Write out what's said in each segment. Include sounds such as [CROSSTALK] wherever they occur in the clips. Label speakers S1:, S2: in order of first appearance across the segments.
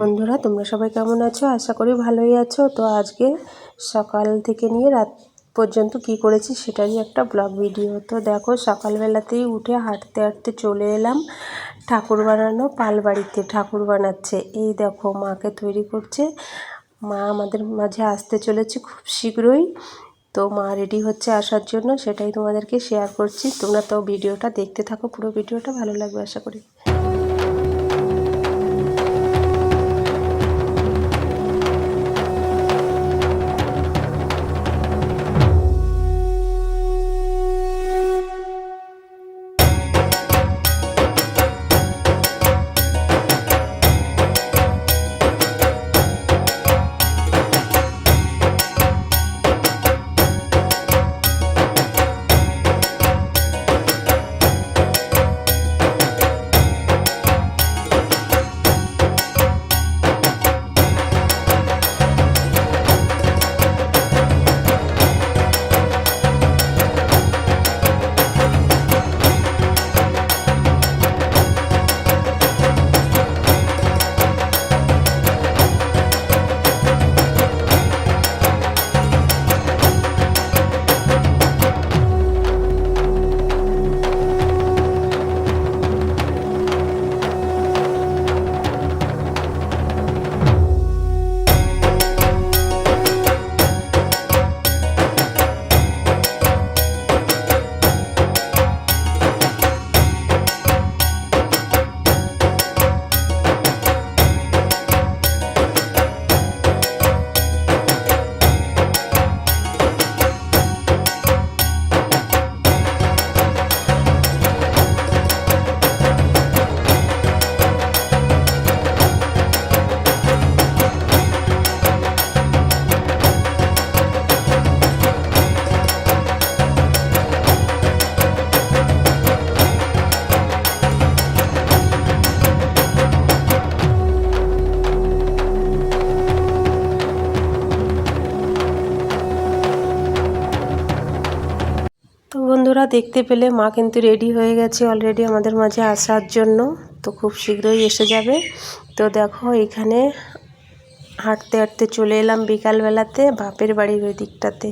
S1: বন্ধুরা, তোমরা সবাই কেমন আছো? আশা করি ভালোই আছো। তো আজকে সকাল থেকে নিয়ে রাত পর্যন্ত কি করেছি সেটারই একটা ব্লগ ভিডিও। তো দেখো, সকালবেলাতেই উঠে হাঁটতে হাঁটতে চলে এলাম ঠাকুর বানানো পাল বাড়িতে, ঠাকুর বানাচ্ছে। এই দেখো, মাকে তৈরি করছে। মা আমাদের মাঝে আসতে চলেছে খুব শীঘ্রই। তো মা রেডি হচ্ছে আসার জন্য, সেটাই তোমাদেরকে শেয়ার করছি। তোমরা তো ভিডিওটা দেখতে থাকো, পুরো ভিডিওটা ভালো লাগবে আশা করি। বন্ধুরা দেখতে পেলে, মা কিন্তু রেডি হয়ে গেছে অলরেডি আমাদের মাঝে আসার জন্য, তো খুব শীঘ্রই এসে যাবে। তো দেখো, এখানে হাঁটতে হাঁটতে চলে এলাম বিকালবেলাতে, বাপের বাড়ির ওই দিকটাতে।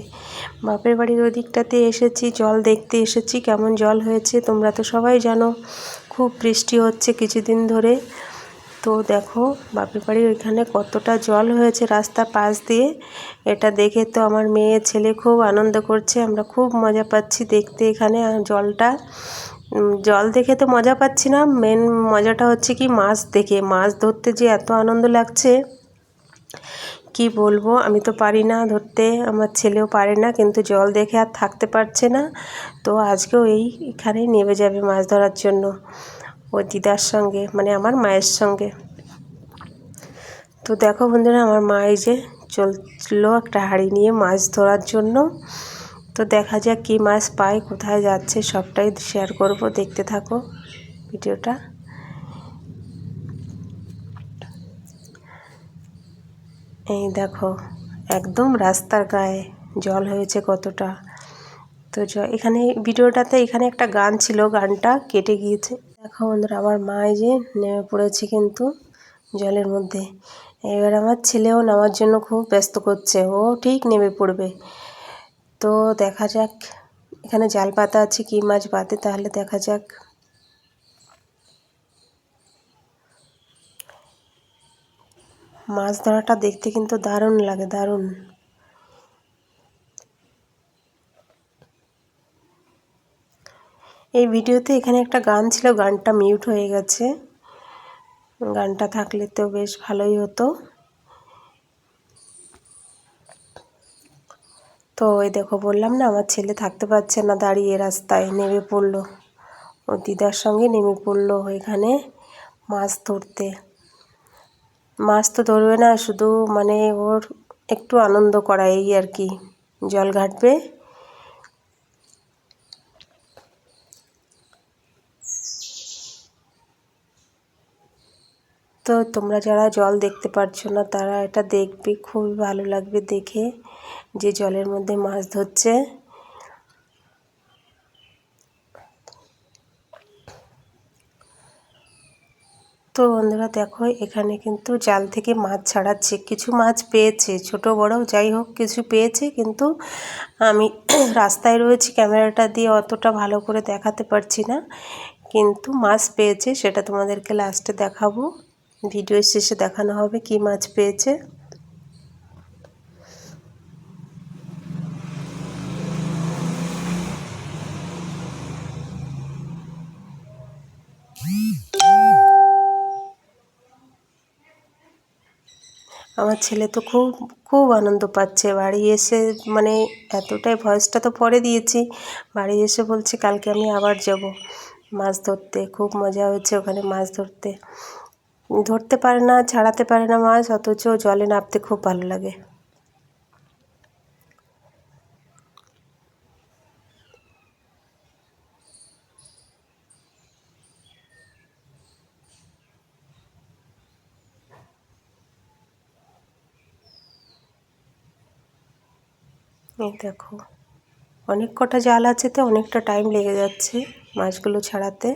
S1: বাপের বাড়ির ওই দিকটাতে এসেছি, জল দেখতে এসেছি, কেমন জল হয়েছে তোমরা তো সবাই জানো। খুব বৃষ্টি হচ্ছে কিছুদিন ধরে। তো দেখো, বাপের বাড়ির ওইখানে কতটা জল হয়েছে রাস্তার পাশ দিয়ে। এটা দেখে তো আমার মেয়ে ছেলে খুব আনন্দ করছে। আমরা খুব মজা পাচ্ছি দেখতে এখানে জলটা। জল দেখে তো মজা পাচ্ছি না। মেন মজাটা হচ্ছে কি মাছ দেখে। মাছ ধরতে যে এত আনন্দ লাগছে, কি বলব? আমি তো পারি না ধরতে। আমার ছেলেও পারে না, কিন্তু জল দেখে আর থাকতে পারছে না। তো আজকেও এই এখানেই নেমে যাবে মাছ ধরার জন্য। ওর দিদার সঙ্গে মানে আমার মায়ের সঙ্গে। তো দেখো বন্ধুরা, আমার মা এই যে চলছিল একটা হাঁড়ি নিয়ে মাছ ধরার জন্য। তো দেখা যাক কী মাছ পায়, কোথায় যাচ্ছে, সবটাই শেয়ার করব, দেখতে থাকো ভিডিওটা। এই দেখো, একদম রাস্তার গায়ে জল হয়েছে কতটা। তো এখানে, ভিডিওটাতে এখানে একটা গান ছিল, গানটা কেটে গিয়েছে। দেখো বন্ধুরা, আমার মা এই যে নেমে পড়েছে কিন্তু জলের মধ্যে। এবার আমার ছেলেও নামার জন্য খুব ব্যস্ত করছে, ও ঠিক নেমে পড়বে। তো দেখা যাক, এখানে জাল পাতা আছে কী মাছ পাতে তাহলে দেখা যাক। মাছ ধরাটা দেখতে কিন্তু দারুণ লাগে, দারুণ। এই ভিডিওতে এখানে একটা গান ছিল, গানটা মিউট হয়ে গেছে। গানটা থাকলে তো বেশ ভালোই হতো। তো ওই দেখো, বললাম না, আমার ছেলে থাকতে পারছে না, দাঁড়িয়ে রাস্তায় নেমে পড়ল। ও দিদার সঙ্গে নেমে পড়ল এখানে মাছ ধরতে। মাছ তো ধরবে না, শুধু মানে ওর একটু আনন্দ করা এই আর কি। জল ঘাটবে। তো তোমরা যারা জল দেখতে পারছ না, তারা এটা দেখবে, খুবই ভালো লাগবে দেখে, যে জলের মধ্যে মাছ ধরছে। তো বন্ধুরা দেখো, এখানে কিন্তু জাল থেকে মাছ ছাড়াচ্ছে, কিছু মাছ পেয়েছে, ছোট, বড়, যাই হোক, কিছু পেয়েছে, কিন্তু আমি [CLEARS THROAT] রাস্তায় রয়েছি, ক্যামেরাটা দিয়ে অতটা ভালো করে দেখাতে পারছি না, কিন্তু মাছ পেয়েছে, সেটা তোমাদেরকে লাস্টে দেখাবো। ভিডিও শেষে দেখানো হবে কি মাছ পেয়েছে। আমার ছেলে তো খুব খুব আনন্দ পাচ্ছে। বাড়ি এসে মানে এতটাই ভয়েসটা তো পরে দিয়েছি। বাড়ি এসে বলছে, কালকে আমি আবার যাব মাছ ধরতে। খুব মজা হচ্ছে ওখানে মাছ ধরতে। ধরতে পারে না, ছাড়াতে পারে না মাছ, অথচ জলে নামতে খুব ভালো লাগে। এই দেখো, অনেক কটা জাল আছে তো, অনেকটা টাইম লেগে যাচ্ছে মাছগুলো ছাড়াতে।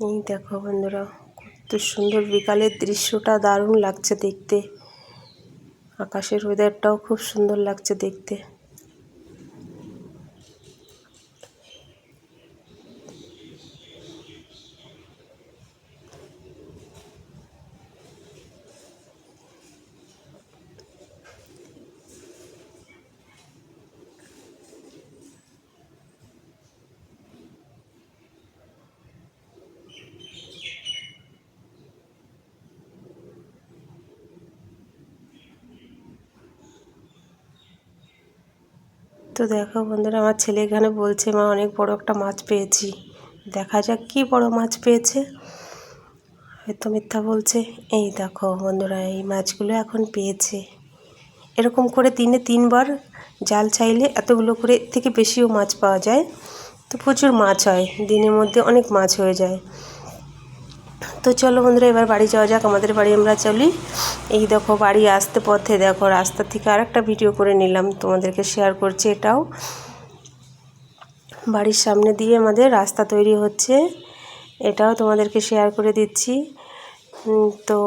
S1: এই দেখো বন্ধুরা, কত সুন্দর বিকালের দৃশ্যটা দারুণ লাগছে দেখতে। আকাশের ওয়েদারটাও খুব সুন্দর লাগছে দেখতে। তো দেখো বন্ধুরা, আমার ছেলে এখানে বলছে, মা, অনেক বড় একটা মাছ পেয়েছি। দেখা যাক কি বড় মাছ পেয়েছে। হয়তো মিথ্যা বলছে। এই দেখো বন্ধুরা, এই মাছগুলো এখন পেয়েছে। এরকম করে দিনে তিনবার জাল চাইলে এতগুলো করে থেকে বেশিও মাছ পাওয়া যায়। তো প্রচুর মাছ হয়, দিনের মধ্যে অনেক মাছ হয়ে যায়। তো চলো বন্ধুরা, এবার বাড়ি যাওয়া যাক, আমাদের বাড়ি আমরা চলি। এই দেখো, বাড়ি আসতে পথে দেখো, রাস্তা থেকে আর একটা ভিডিও করে নিলাম, তোমাদেরকে শেয়ার করছি এটাও। বাড়ির সামনে দিয়ে আমাদের রাস্তা তৈরি হচ্ছে, এটাও তোমাদেরকে শেয়ার করে দিচ্ছি। তো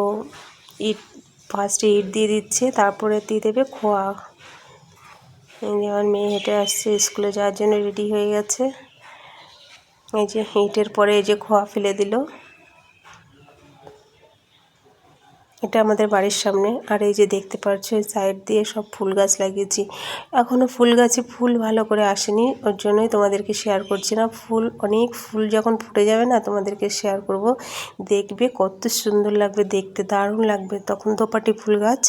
S1: ইট ফার্স্টে ইট দিয়ে দিচ্ছে, তারপরে দিয়ে দেবে খোয়া। আমার মেয়ে হেঁটে আসছে, স্কুলে যাওয়ার জন্য রেডি হয়ে গেছে। এই যে ইটের পরে এই যে খোয়া ফেলে দিল। এটা আমাদের বাড়ির সামনে। আর এই যে দেখতে পাচ্ছ সাইড দিয়ে সব ফুল গাছ লাগিয়েছি। এখনও ফুল গাছে ফুল ভালো করে আসেনি, ওর জন্যই তোমাদেরকে শেয়ার করছি না। ফুল, অনেক ফুল যখন ফুটে যাবে না, তোমাদেরকে শেয়ার করব। দেখবে কত সুন্দর লাগবে, দেখতে দারুণ লাগবে। তখন দোপাটি ফুল গাছ।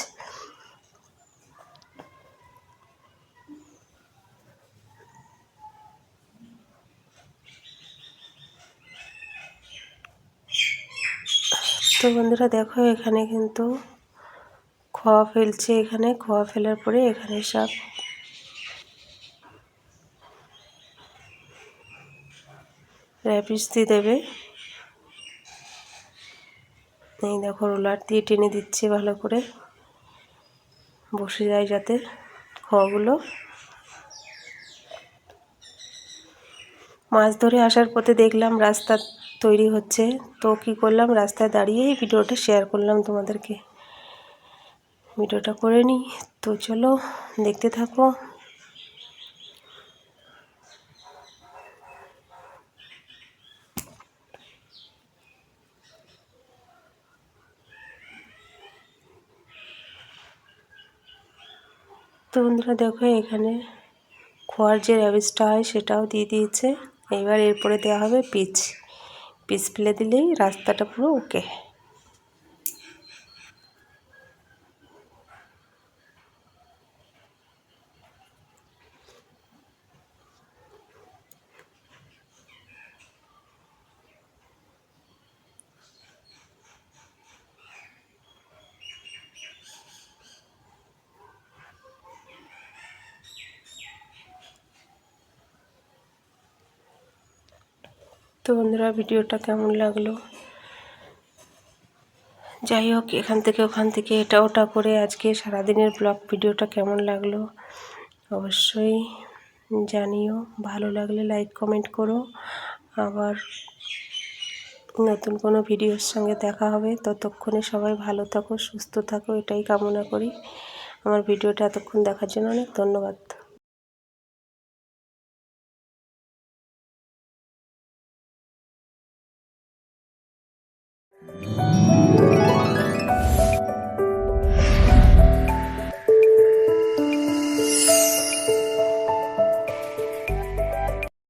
S1: তো বন্ধুরা দেখো এখানে কিন্তু খোয়া ফেলছে এখানে, খোয়া ফেলার পরে এখানে সব র্যাপিস দিয়ে দেবে। এই দেখো রোলার দিয়ে টেনে দিচ্ছে ভালো করে। বসে যায় যাতে খোয়াগুলো। মাছ ধরে আসার পথে দেখলাম রাস্তা তৈরি হচ্ছে। তো কি করলাম? রাস্তায় দাঁড়িয়ে ভিডিওটা শেয়ার করলাম তোমাদেরকে। ভিডিওটা করে নিই। তো চলো, দেখতে থাকো। তো বন্ধুরা, দেখো এখানে খোয়ার যে র্যাবিসটা হয় সেটাও দিয়ে দিয়েছে। এবার এরপরে দেওয়া হবে পিচ পিচ ফেলে দিলেই রাস্তাটা পুরো ওকে। তো বন্ধুরা ভিডিওটা কেমন লাগল? যাই হোক, এখান থেকে ওখান থেকে এটা ওটা করে আজকে সারাদিনের ব্লগ ভিডিওটা কেমন লাগল অবশ্যই জানিও। ভালো লাগলে লাইক, কমেন্ট করো। আবার নতুন কোনো ভিডিওর সঙ্গে দেখা হবে। ততক্ষণে সবাই ভালো থাকো, সুস্থ থাকো, এটাই কামনা করি। আমার ভিডিওটা এতক্ষণ দেখার জন্য অনেক ধন্যবাদ।